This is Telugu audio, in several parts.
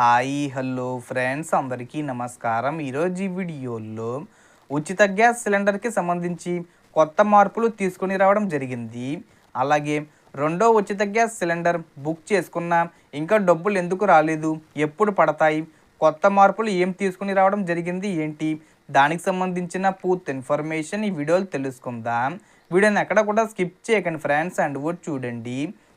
Hi hello friends. అందరికీ నమస్కారం. ఈరోజు ఈ వీడియోలో ఉచిత గ్యాస్ సిలిండర్కి సంబంధించి కొత్త మార్పులు తీసుకొని రావడం జరిగింది. అలాగే రెండో ఉచిత గ్యాస్ సిలిండర్ బుక్ చేసుకున్నా ఇంకా డబ్బులు ఎందుకు రాలేదు ఎప్పుడు పడతాయి కొత్త మార్పులు ఏం తీసుకుని రావడం జరిగింది ఏంటి దానికి సంబంధించిన పూర్తి ఇన్ఫర్మేషన్ ఈ వీడియోలు తెలుసుకుందాం. వీడియోని ఎక్కడ కూడా స్కిప్ చేయకండి ఫ్రెండ్స్. అండ్ కూడా చూడండి.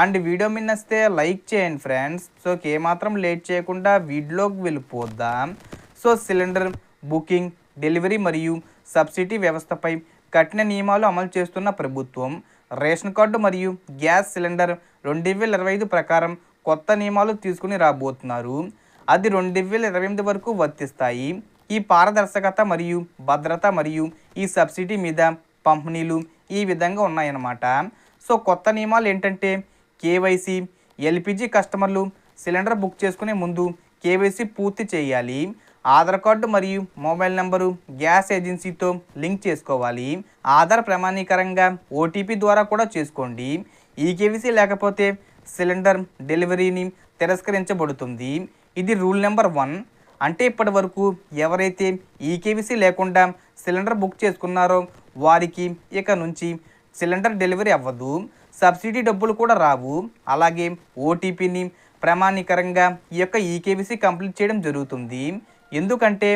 అండ్ వీడియో మీద నచ్చితే లైక్ చేయండి ఫ్రెండ్స్. సో ఏమాత్రం లేట్ చేయకుండా వీడియోకి వెళ్ళిపోద్దాం సో సిలిండర్ బుకింగ్ డెలివరీ మరియు సబ్సిడీ వ్యవస్థపై కఠిన నియమాలు అమలు చేస్తున్న ప్రభుత్వం రేషన్ కార్డు మరియు గ్యాస్ సిలిండర్ రెండు వేల ఇరవై ఐదు ప్రకారం కొత్త నియమాలు తీసుకుని రాబోతున్నారు. అది రెండు వేల ఇరవై ఎనిమిది వరకు వర్తిస్తాయి. ఈ పారదర్శకత మరియు భద్రత మరియు ఈ సబ్సిడీ మీద పంపిణీలు ఈ విధంగా ఉన్నాయన్నమాట. సో కొత్త నియమాలు ఏంటంటే కేవైసీ ఎల్పిజి కస్టమర్లు సిలిండర్ బుక్ చేసుకునే ముందు కేవైసీ పూర్తి చేయాలి. ఆధార్ కార్డు మరియు మొబైల్ నెంబరు గ్యాస్ ఏజెన్సీతో లింక్ చేసుకోవాలి. ఆధార్ ప్రమాణీకరంగా ఓటీపీ ద్వారా కూడా చేసుకోండి. ఈ కేవీసీ లేకపోతే సిలిండర్ డెలివరీని తిరస్కరించబడుతుంది. ఇది రూల్ నెంబర్ వన్. అంటే ఇప్పటి వరకు ఎవరైతే ఈ లేకుండా సిలిండర్ బుక్ చేసుకున్నారో వారికి ఇక నుంచి సిలిండర్ డెలివరీ అవ్వదు. సబ్సిడీ డబ్బులు కూడా రావు. అలాగే ఓటీపీని ప్రామాణికరంగా ఈ యొక్క ఈకేబీసీ కంప్లీట్ చేయడం జరుగుతుంది. ఎందుకంటే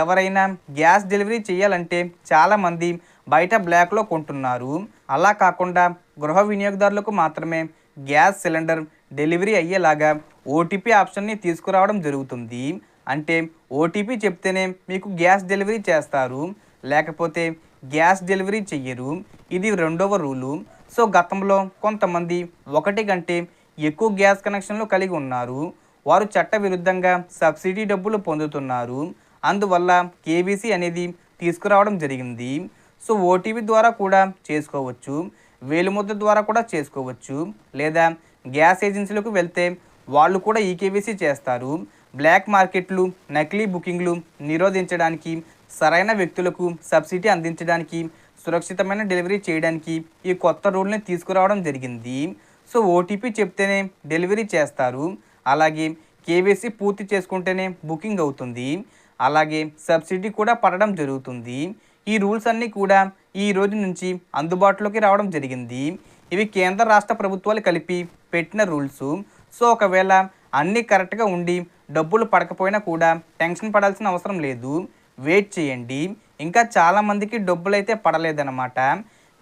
ఎవరైనా గ్యాస్ డెలివరీ చేయాలంటే చాలామంది బయట బ్లాక్లో కొంటున్నారు. అలా కాకుండా గృహ వినియోగదారులకు మాత్రమే గ్యాస్ సిలిండర్ డెలివరీ అయ్యేలాగా ఓటీపీ ఆప్షన్ని తీసుకురావడం జరుగుతుంది. అంటే ఓటీపీ చెప్తేనే మీకు గ్యాస్ డెలివరీ చేస్తారు. లేకపోతే గ్యాస్ డెలివరీ చెయ్యరు. ఇది రెండవ రూలు. సో గతంలో కొంతమంది ఒకటి కంటే ఎక్కువ గ్యాస్ కనెక్షన్లు కలిగి ఉన్నారు. వారు చట్ట విరుద్ధంగా సబ్సిడీ డబ్బులు పొందుతున్నారు. అందువల్ల కేబీసీ అనేది తీసుకురావడం జరిగింది. సో ఓటీపీ ద్వారా కూడా చేసుకోవచ్చు. వేలుముద్ర ద్వారా కూడా చేసుకోవచ్చు. లేదా గ్యాస్ ఏజెన్సీలకు వెళ్తే వాళ్ళు కూడా ఈకేబీసీ చేస్తారు. బ్లాక్ మార్కెట్లు నకిలీ బుకింగ్లు నిరోధించడానికి సరైన వ్యక్తులకు సబ్సిడీ అందించడానికి సురక్షితమైన డెలివరీ చేయడానికి ఈ కొత్త రూల్ని తీసుకురావడం జరిగింది. సో ఓటీపీ చెప్తేనే డెలివరీ చేస్తారు. అలాగే కేవైసీ పూర్తి చేసుకుంటేనే బుకింగ్ అవుతుంది. అలాగే సబ్సిడీ కూడా పడడం జరుగుతుంది. ఈ రూల్స్ అన్నీ కూడా ఈ రోజు నుంచి అందుబాటులోకి రావడం జరిగింది. ఇవి కేంద్ర రాష్ట్ర ప్రభుత్వాలు కలిపి పెట్టిన రూల్స్. సో ఒకవేళ అన్నీ కరెక్ట్గా ఉండి డబ్బులు పడకపోయినా కూడా టెన్షన్ పడాల్సిన అవసరం లేదు. వెయిట్ చేయండి. ఇంకా చాలామందికి డబ్బులు అయితే పడలేదన్నమాట.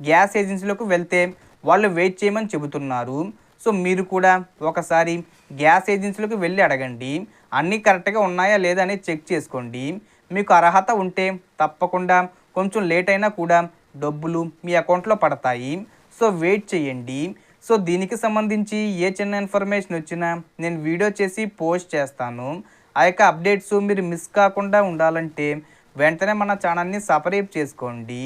గ్యాస్ ఏజెన్సీలకు వెళ్తే వాళ్ళు వెయిట్ చేయమని చెబుతున్నారు. సో మీరు కూడా ఒకసారి గ్యాస్ ఏజెన్సీలకు వెళ్ళి అడగండి. అన్నీ కరెక్ట్గా ఉన్నాయా లేదా అనేది చెక్ చేసుకోండి. మీకు అర్హత ఉంటే తప్పకుండా కొంచెం లేట్ అయినా కూడా డబ్బులు మీ అకౌంట్లో పడతాయి. సో వెయిట్ చేయండి. సో దీనికి సంబంధించి ఏ చిన్న ఇన్ఫర్మేషన్ వచ్చినా నేను వీడియో చేసి పోస్ట్ చేస్తాను. ఆ యొక్క అప్డేట్స్ మీరు మిస్ కాకుండా ఉండాలంటే వెంటనే మన ఛానల్ని సపరేట్ చేసుకోండి.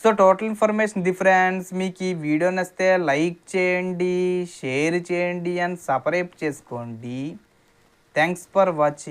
So total information the friends మీకు ఈ వీడియో నచ్చితే లైక్ చేయండి షేర్ చేయండి అండ్ సపరేట్ చేసుకోండి. Thanks for watching.